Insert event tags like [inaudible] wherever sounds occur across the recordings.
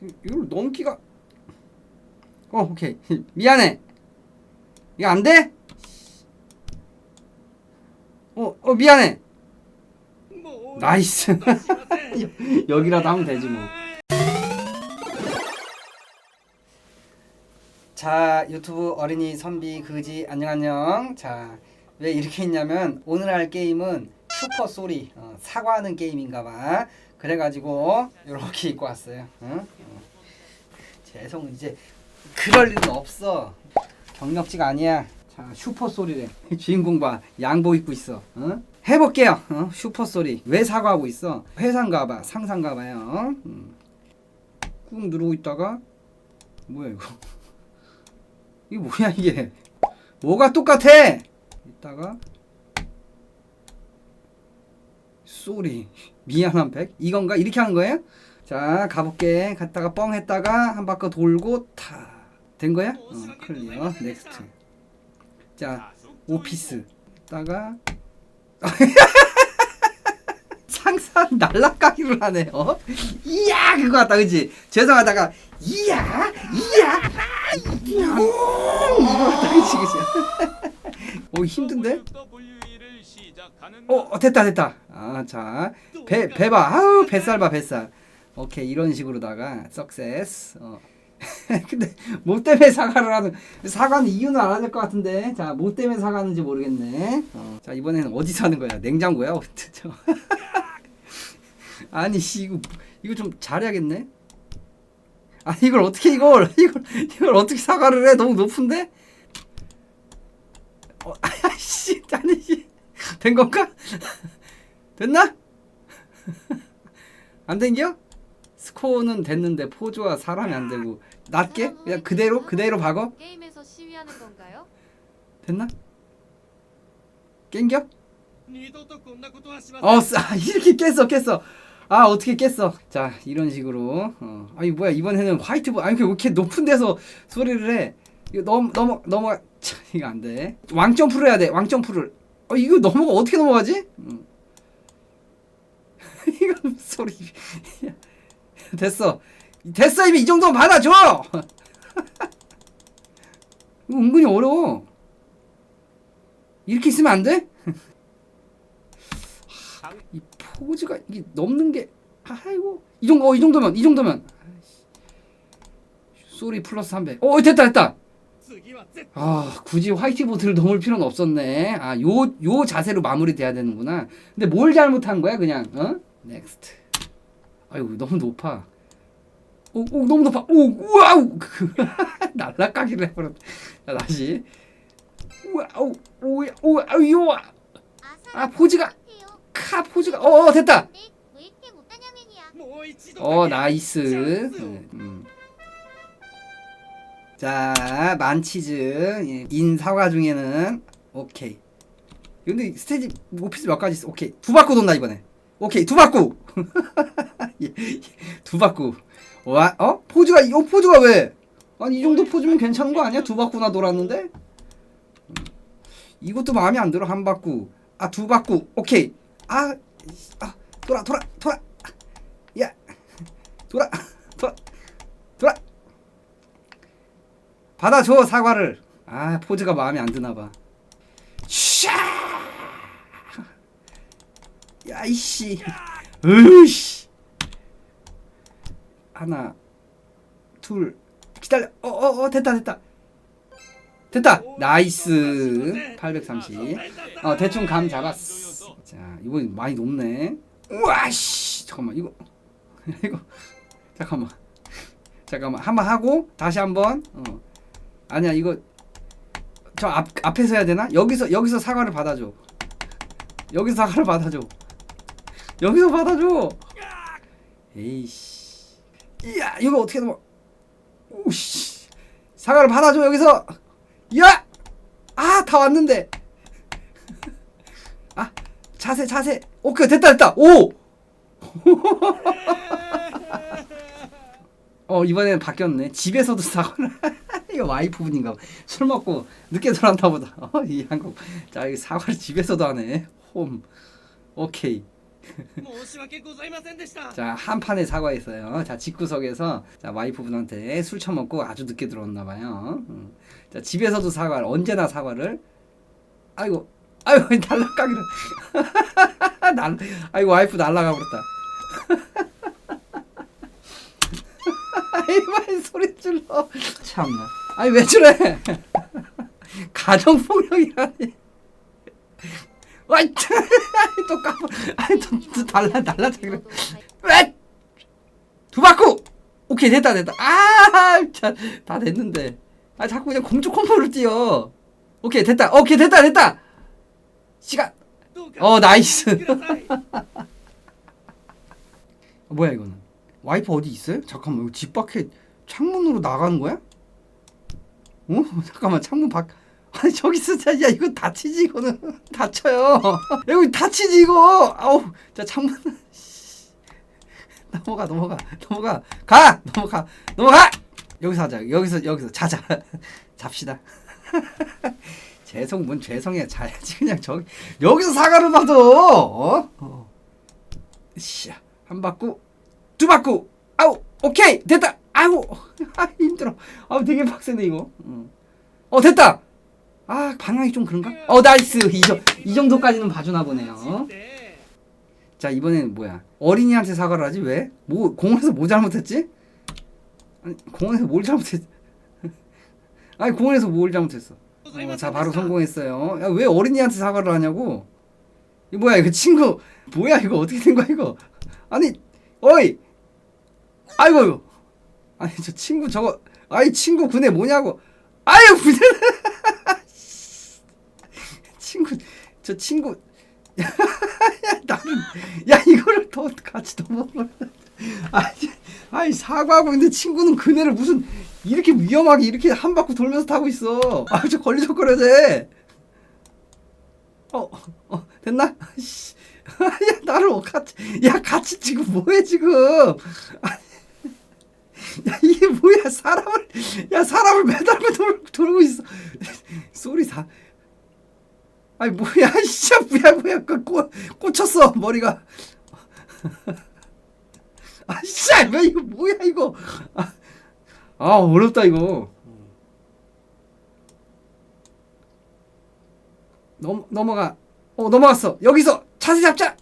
이걸 넘기가. 어 오케이. [laughs] 미안해. 이거 안 돼? 어, 어 미안해. 나이스. [laughs] 여기라도 하면 되지 뭐. 자 유튜브 어린이 선비 그지. 안녕 안녕. 자 왜 이렇게 했냐면 오늘 할 게임은 슈퍼 소리 어, 사과하는 게임인가 봐 그래가지고 이렇게 입고 왔어요. 응? 어. 죄송 이제 그럴 일은 없어. 경력지가 아니야. 자 슈퍼 소리래. [laughs] 주인공 봐. 양복 입고 있어. 응? 해볼게요. 어? 슈퍼 소리. 왜 사과하고 있어? 회사인가봐. 상상가 봐요. 음. 꾹 누르고 있다가 뭐야 이거? [laughs] 이게 뭐야 이게? 뭐가 똑같아? 이따가 쏘리 미안한 백. 이건가? 이렇게 하는 거예요? 자 가볼게. 갔다가 뻥 했다가 한 바퀴 돌고 타 된 거야? 어, 클리어. 넥스트. 자 오피스. 있다가 [laughs] 상상 날라가기를 하네. 어? 이야 그거 같다. 그지 죄송하다가 이야 이야 이야. 오, 이거 같다. 그지 그지 [laughs] 오 힘든데 어, 어 됐다 됐다. 아 자 배 배봐. 아우 뱃살 봐 뱃살. 오케이 이런 식으로다가 석세스 어. [laughs] 근데 뭐 때문에 사과를 하는 사과는 이유는 알아야 될것 같은데. 자뭐 때문에 사과하는지 모르겠네. 어. 자 이번에는 어디서 하는 거야? 냉장고야? [laughs] 아니 씨 이거 이거 좀 잘해야겠네. 아 이걸 어떻게 이걸 [laughs] 이걸 이걸 어떻게 사과를 해? 너무 높은데? 어, 아씨 아니 [laughs] 된 건가? 됐나? [laughs] 안 된겨? 스코어는 됐는데 포즈와 사람이 안 되고 낮게 그냥 그대로 그대로 박어? 게임에서 시위하는 건가요? 됐나? 깬겨? 어, 아, 이렇게 깼어, 깼어. 아, 어떻게 깼어? 자, 이런 식으로. 어. 아니, 뭐야, 이번에는 화이트보 아니, 왜 이렇게 높은 데서 소리를 해? 이거 넘, 넘어, 넘어, 참, 이거 안 돼. 왕점프를 해야 돼, 왕점프를. 어 이거 넘어가 어떻게 넘어가지 음. [laughs] 이거 소리 [laughs] 됐어 됐어 이미 이 정도면 받아줘 [laughs] 이거 은근히 어려워 이렇게 있으면 안 돼? 이 포즈가 이게 넘는 게 아이고 이 정도 어, 이 정도면 이 정도면 소리 플러스 300. 어 됐다 됐다. 아 굳이 화이트 보트를 넘을 필요는 없었네. 아요요 자세로 마무리돼야 되는구나. 근데 뭘 잘못한 거야 그냥 어? 넥스트 아유 너무 높아. 오, 오 너무 높아. 오 우와우! [laughs] 날라가기를 해버렸다. 자 다시. 우와우 오야 오아우 요아 아 포즈가 카 포즈가 어, 어 됐다. 어 나이스. 네, 음. 자 만치즈 예, 인 사과 중에는 오케이. 근데 스테이지 오피스 몇 가지 있어? 오케이 두 바퀴 돈다 이번에. 오케이 두 바퀴. [laughs] 예, 예, 두 바퀴. 와 어? 포즈가 이 포즈가 왜? 아니 이 정도 포즈면 괜찮은 거 아니야? 두 바퀴나 돌았는데. 음. 이것도 마음에 안 들어 한 바퀴. 아두 바퀴. 오케이. 아, 아 돌아 돌아 돌아. 야 돌아 돌아 받아줘 사과를. 아 포즈가 마음에 안 드나 봐. 샤! 야 이씨. 으이씨. 하나 둘 기다려. 어 어어 어, 됐다 됐다. 됐다. 나이스. 830 어 대충 감 잡았어. 자 이번 많이 높네. 우와 씨. 잠깐만 이거. [laughs] 이거. 잠깐만. 잠깐만. 한번 하고 다시 한 번 어 아니야 이거 저 앞 앞에서 해야 되나? 여기서 여기서 사과를 받아줘. 여기서 사과를 받아줘. 여기서 받아줘. 에이씨. 이야 이거 어떻게 넘어 오씨. 사과를 받아줘 여기서. 야 아 다 왔는데. 아 자세 자세. 오케이 됐다 됐다. 오! [laughs] 어 이번에는 바뀌었네. 집에서도 사과를 이게 와이프분인가 술 먹고 늦게 돌아왔나 보다. [laughs] 어, 이 한국. 자, 이 사과를 집에서도 하네. 홈. 오케이. 자, 한 판에 사과했어요. 자, 집구석에서 자, 와이프분한테 술 처먹고 아주 늦게 들어왔나 봐요. 음. 자, 집에서도 사과를 언제나 사과를 아이고. 아이고, [laughs] 날라가기로. [laughs] 날 아이고, 와이프 날라가 버렸다. 이말 소리 질러 참나 아니 왜 저래? [laughs] 가정 폭력이라니. 와이 또 까불. 아니 또, 또 달라 달라 그래. 왜? 두 바꾸. 오케이 됐다 됐다. 아, 자, 다 됐는데. 아 자꾸 그냥 공주 콤보를 뛰어. 오케이 됐다. 오케이 됐다 됐다. 시간. 어 나이스. [laughs] 어, 뭐야 이거는? 와이프 어디 있어요? 잠깐만 이거 집 밖에 창문으로 나가는 거야? 어? [laughs] 잠깐만 창문 밖 아니 저기 있어 야 이거 다치지 이거는. 다쳐요. 여기 다치지 이거. 아우 자 창문. [laughs] 넘어가 넘어가 넘어가. 가! 넘어가 넘어가! 여기서 하자. 여기서 여기서. 자자. [laughs] 잡시다. 죄송 뭔 죄송해. 자야지 그냥 저기. 여기서 사과를 받아. 어? 어. 씨야 한 바꾸 두 바꾸 아우 오케이. 됐다 아이고 [laughs] 아 힘들어. 아 되게 빡센데 이거. 어 됐다! 아 방향이 좀 그런가? 네. 어 나이스! 이, 정, 이 정도까지는 봐주나 보네요. 네. 자 이번엔 뭐야? 어린이한테 사과를 하지? 왜? 뭐 공원에서 뭐 잘못했지? 아니 공원에서 뭘 잘못했 [laughs] 아니 공원에서 뭘 잘못했어? 어, 자 바로 성공했어요. 야, 왜 어린이한테 사과를 하냐고? 이 뭐야 이거 친구 뭐야 이거? 어떻게 된 거야 이거? 아니 어이! 아이고. 아니 저 친구 저거 아이 친구 군에 뭐냐고. 아유 군에 [laughs] 친구 저 친구. 야 [laughs] 나는 야 이거를 더 같이 넘어버려 아니 아니 사과하고 있는데 친구는 그네를 무슨 이렇게 위험하게 이렇게 한 바퀴 돌면서 타고 있어. 아 저 걸리적거려야 돼. 어, 어, 됐나? 씨. [laughs] 야, 나를 어, 같이, 야, 같이 지금 뭐해, 지금? 아니, 야, 이게 뭐야, 사람을, 야, 사람을 매달고 돌, 돌고 있어. 소리 다. 아니, 뭐야, [laughs] 진짜, 뭐야, 뭐야, 그, 꽂, 꽂혔어, 머리가. [laughs] 아, 진짜, 왜 이거, 뭐야, 이거. 아, 아 어렵다, 이거. 넘 넘어가. 어 넘어갔어. 여기서 차세 잡자.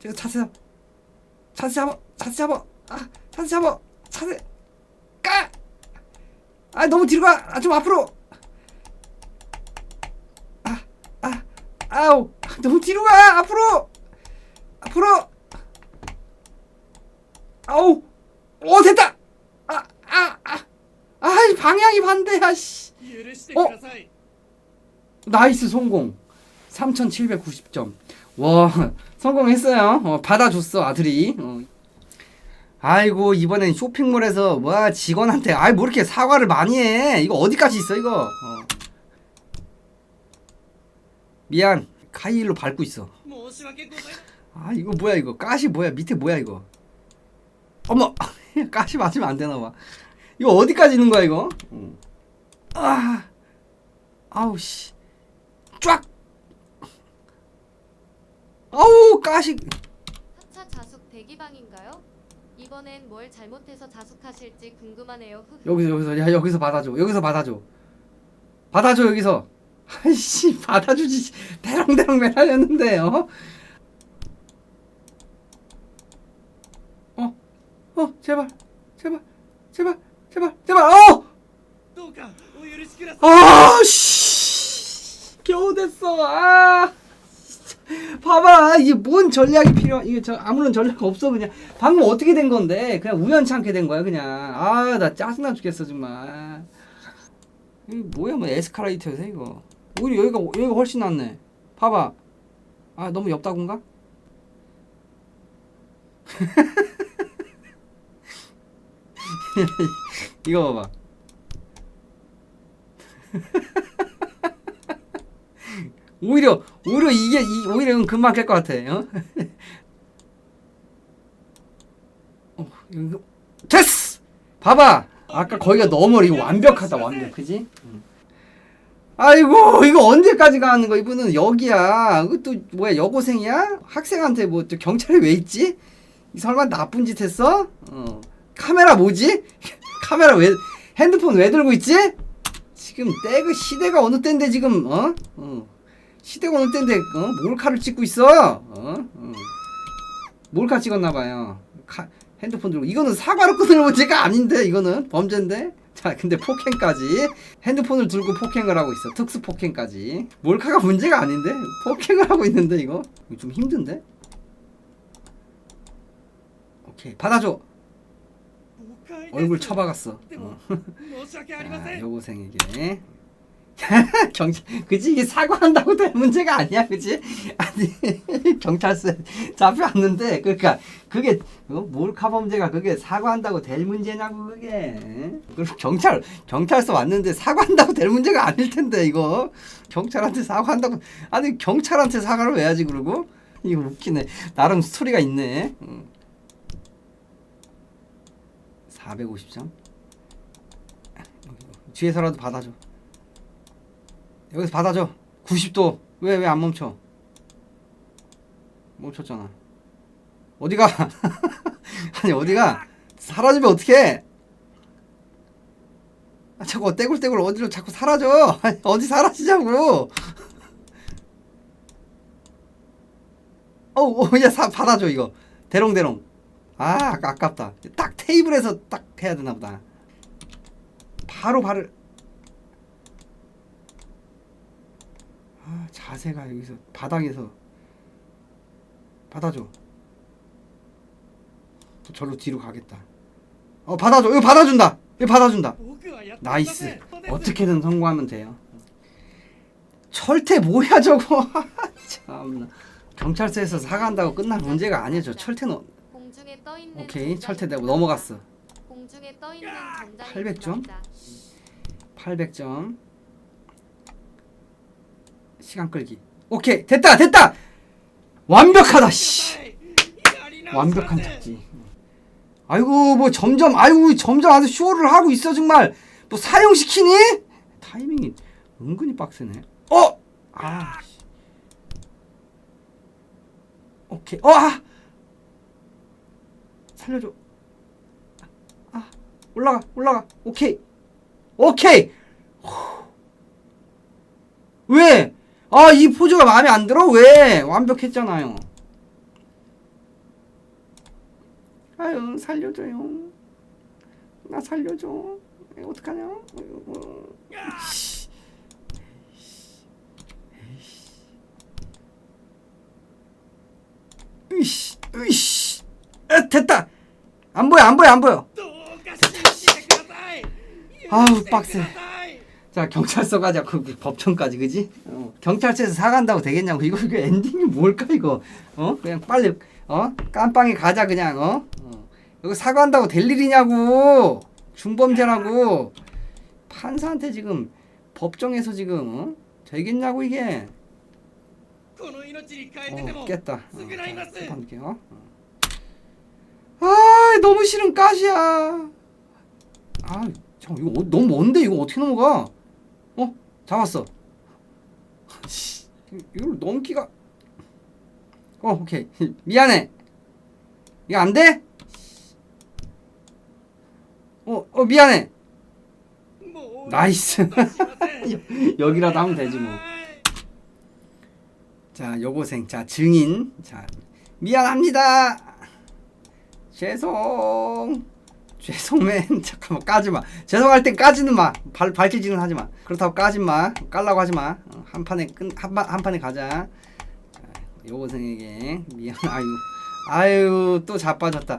제가 차세 잡. 차세 잡아. 차세 잡아. 아 찬스 잡아 찬스 까! 아 너무 뒤로 가! 아, 좀 앞으로! 아, 아, 아우! [laughs] 너무 뒤로 가! 앞으로! 앞으로! 아우! 오 됐다! 아, 아, 아! 아 방향이 반대야, 씨! 어? 나이스 성공! 3790점. 와, 성공했어요. 어, 받아줬어, 아들이. 어. 아이고 이번엔 쇼핑몰에서 와 직원한테 아이 뭐 이렇게 사과를 많이 해? 이거 어디까지 있어 이거? 어. 미안 카이일로 밟고 있어. 아 이거 뭐야 이거? 가시 뭐야? 밑에 뭐야 이거? 어머 [laughs] 가시 맞으면 안 되나 봐. 이거 어디까지 있는 거야 이거? 어. 아 아우 씨쫙! 아우 가시. 4차 자숙 대기방인가요? 이번엔 뭘 잘못해서 자숙하실지 궁금하네요. 여기서 여기서 야 여기서 받아줘 여기서 받아줘 받아줘 여기서 아이씨 받아주지 대롱대롱 매달렸는데 어? 어? 어 제발 이게 뭔 전략이 필요, 이게 저 아무런 전략 없어, 그냥. 방금 어떻게 된 건데? 그냥 우연찮게 된 거야, 그냥. 아, 나 짜증나 죽겠어, 정말. 이거 뭐야, 뭐, 에스카레이터에서 이거. 오히려 여기가, 여기가 훨씬 낫네. 봐봐. 아, 너무 옆다군가? [laughs] 이거 봐봐. [laughs] 오히려 오히려 이게 이, 오히려 이건 금방 깰 것 같아. 어? [laughs] 어, 됐어. 봐봐. 아까 거기가 너무 이거 완벽하다 완벽, 그지? 응. 아이고 이거 언제까지 가는 거 이분은 여기야 이것도 뭐야 여고생이야 학생한테 뭐 또 경찰에 왜 있지 이 설마 나쁜 짓 했어 어 카메라 뭐지 [laughs] 카메라 왜 핸드폰 왜 들고 있지 지금 때그 시대가 어느 때인데 지금 어? 어 시대가 어느 때인데 어? 몰카를 찍고 있어? 어? 어. 몰카 찍었나봐요. 핸드폰 들고 이거는 사과로 끊을 문제가 아닌데 이거는 범죄인데. 자 근데 폭행까지 핸드폰을 들고 폭행을 하고 있어 특수 폭행까지 몰카가 문제가 아닌데 폭행을 하고 있는데 이거 좀 힘든데 오케이 받아줘 얼굴 쳐박았어 어. 아, 여고생에게 [laughs] 경찰 그지? 이게 사과한다고 될 문제가 아니야 그지? 아니 [laughs] 경찰서에 잡혀왔는데 그러니까 그게 어? 몰카 범죄가 그게 사과한다고 될 문제냐고 그게. 그리고 경찰 경찰서 왔는데 사과한다고 될 문제가 아닐 텐데 이거. 경찰한테 사과한다고. 아니 경찰한테 사과를 왜 하지 그러고? 이거 웃기네. 나름 스토리가 있네. 응. 450점 뒤에서라도 받아줘. 여기서 받아줘. 90도. 왜 왜 안 멈춰? 멈췄잖아. 어디가? [laughs] 아니 어디가? 사라지면 어떡해? 아, 자꾸 떼굴떼굴 어디로 자꾸 사라져? [laughs] 아니, 어디 사라지자고? [laughs] 어우, 어, 야, 사, 받아줘, 이거. 대롱대롱. 아, 아깝다. 딱 테이블에서 딱 해야 되나 보다. 바로 발을 아, 자세가 여기서 바닥에서 받아줘. 저 절로 뒤로 가겠다. 어 받아줘. 이거 받아준다. 이거 받아준다. 나이스. 어떻게든 성공하면 돼요. 철퇴 뭐야 저거. [laughs] 아, 참나. 경찰서에서 사과한다고 끝날 문제가 아니죠. 철퇴는 오케이 철퇴되고 넘어갔어. 800점? 800점. 시간 끌기. 오케이 됐다 됐다. 완벽하다 씨. 완벽한 잡지. 아이고 뭐 점점 아이고 점점 아주 쇼를 하고 있어 정말. 뭐 사용시키니? 타이밍이 은근히 빡세네. 어! 아. 오케이. 어! 아! 살려줘. 아. 올라가. 올라가. 오케이. 오케이. 왜? 아, 이 포즈가 마음에 안 들어? 왜? 완벽했잖아요. 아유, 살려줘요. 나 살려줘. 어떡하냐? 에이씨. 으이씨, 으이씨. 아, 됐다! 안 보여, 안 보여, 안 보여. 아우, 빡세. 자 경찰서 가자 그 법정까지 그지? 어. 경찰서에서 사간다고 되겠냐고. 이거 그 엔딩이 뭘까 이거? 어? 그냥 빨리 어? 깜빵에 가자 그냥 어, 어. 이거 사간다고 될 일이냐고! 중범죄라고! 판사한테 지금 법정에서 지금 어? 되겠냐고 이게? 어, 깼다. 어, 자, 어? 아 너무 싫은 까시야. 아 잠깐 이거 어, 너무 먼데 이거 어떻게 넘어가? 잡았어. 이걸 넘기가. 어, 오케이. 미안해. 이거 안 돼? 어, 어, 미안해. 나이스. [laughs] 여기라도 하면 되지 뭐. 자, 여고생. 자, 증인. 자, 미안합니다. 죄송. 죄송맨. [laughs] 잠깐만, 까지 마. 죄송할 땐 까지는 마. 발, 발질질은 하지 마. 그렇다고 까지 마. 깔라고 하지 마. 어, 한 판에 끝, 한, 판- 한 판에 가자. 자, 여고생에게 미안, [laughs] 아유. 아유, 또 자빠졌다.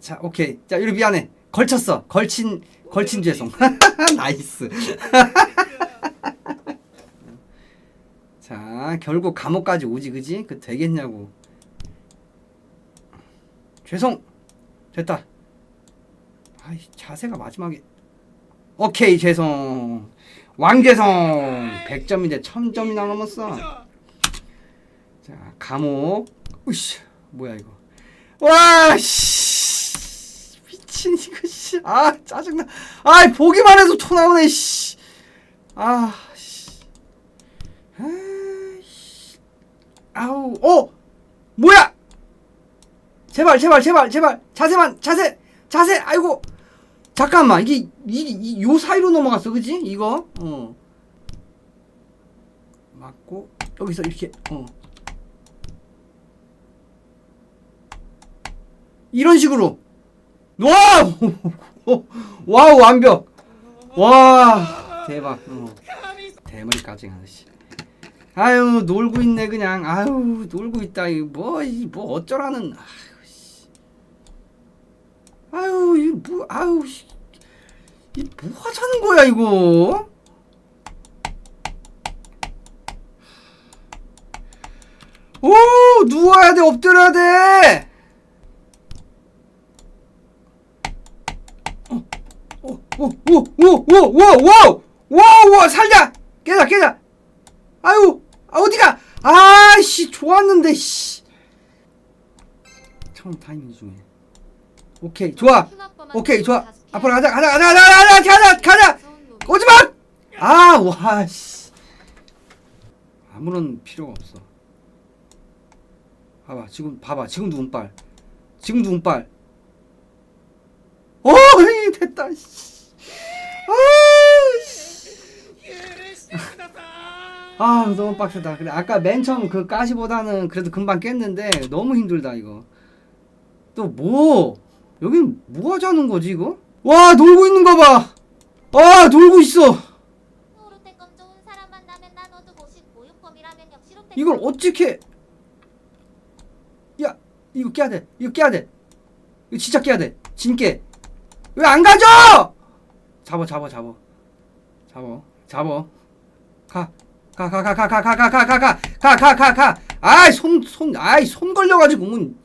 자, 오케이. 자, 이리 미안해. 걸쳤어. 걸친, 걸친 죄송. [laughs] 나이스. 자, 결국 감옥까지 오지, 그지? 그 되겠냐고. 죄송! 됐다. 아이, 자세가 마지막에. 오케이, 죄송. 왕죄송! 100점인데 1000점이나 넘었어. 자, 감옥. 으쌰, 뭐야, 이거. 와, 씨. 미친, 이거, 씨. 아, 짜증나. 아, 보기만 해도 토 나오네, 씨. 아, 씨. 아이씨. 아우, 어! 뭐야! 제발, 제발, 제발, 제발. 자세만, 자세, 자세, 아이고. 잠깐만, 이게, 이게, 이, 요 사이로 넘어갔어, 그지? 이거, 어. 맞고, 여기서 이렇게, 어. 이런 식으로. 와우! [laughs] 와우, 완벽! 와, 대박. 어. 대머리까지 아저씨. 아유 놀고 있네 그냥. 아유 놀고 있다. 이뭐뭐 뭐 어쩌라는. 아유 씨. 아유 이뭐 아유 씨. 이뭐 하자는 거야 이거? 오 누워야 돼 엎드려야 돼. 오오오오오오오오오오오 살자 깨자 깨자 아유 아, 어디가 아씨 좋았는데 씨 처음 타이밍 중에 오케이 좋아. 오케이 좋아. 앞으로 가자 가자 가자 가자 가자 가자 가자. 오지마! 아와씨. 아무런 필요가 없어. 봐봐 지금 봐봐. 지금도 운빨. 지금도 운빨. 오 어, [laughs] 됐다 아, 아 너무 빡세다. 근데 아까 맨 처음 그 까시보다는 그래도 금방 깼는데 너무 힘들다 이거. 또뭐? 여긴 뭐 하자는 거지 이거 와 놀고 있는 거봐아 놀고 있어 이걸 어떻게 야 이거 깨야 돼 이거 깨야 돼 이거 진짜 깨야 돼 진깨 왜 안 가져 잡어 잡어 잡어 잡어 잡어 가가 가 가 가 가 가 가 가 가 가 가 가 가 아이 손 손 아이 손 걸려가지고 뭔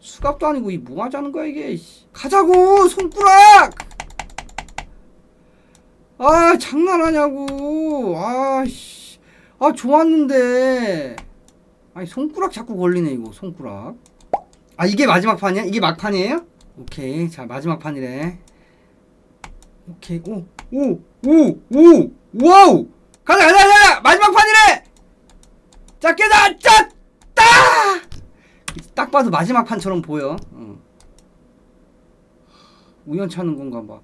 수갑도 아니고 이 뭐 하자는 거야 이게 씨. 가자고 손가락! 아 장난하냐고. 아씨. 아 좋았는데. 아니 손가락 자꾸 걸리네 이거 손가락. 아 이게 마지막 판이야? 이게 막판이에요? 오케이. 자 마지막 판이래. 오케이. 오 오 오 오 와우! 가자 가자 가자! 마지막 판이래! 자 깨다 짰다 딱 봐도 마지막 판처럼 보여. 어. 우연찮은 건가 봐.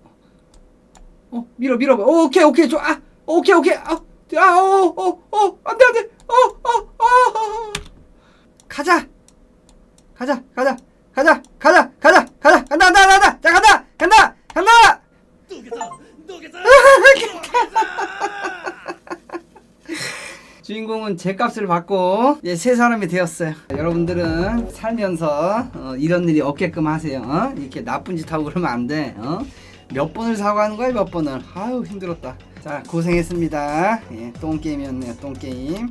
어, 밀어, 밀어. 오, 오케이, 오케이. 저, 아, 오케이, 오케이. 아, 아, 오, 오, 오. 안 돼, 안 돼. 어 어, 어, 어, 어. 가자. 가자, 가자. 가자, 가자, 가자, 가자. 간다, 간다, 간다. 자, 간다, 간다, 간다. 누구다, 누구다, [laughs] 주인공은 제 값을 받고 이제 세 사람이 되었어요. 여러분들은 살면서 어, 이런 일이 없게끔 하세요. 어? 이렇게 나쁜 짓 하고 그러면 안 돼. 어? 몇 번을 사과하는 거야 몇 번을. 아유 힘들었다. 자 고생했습니다. 예, 똥 게임이었네요. 똥 게임.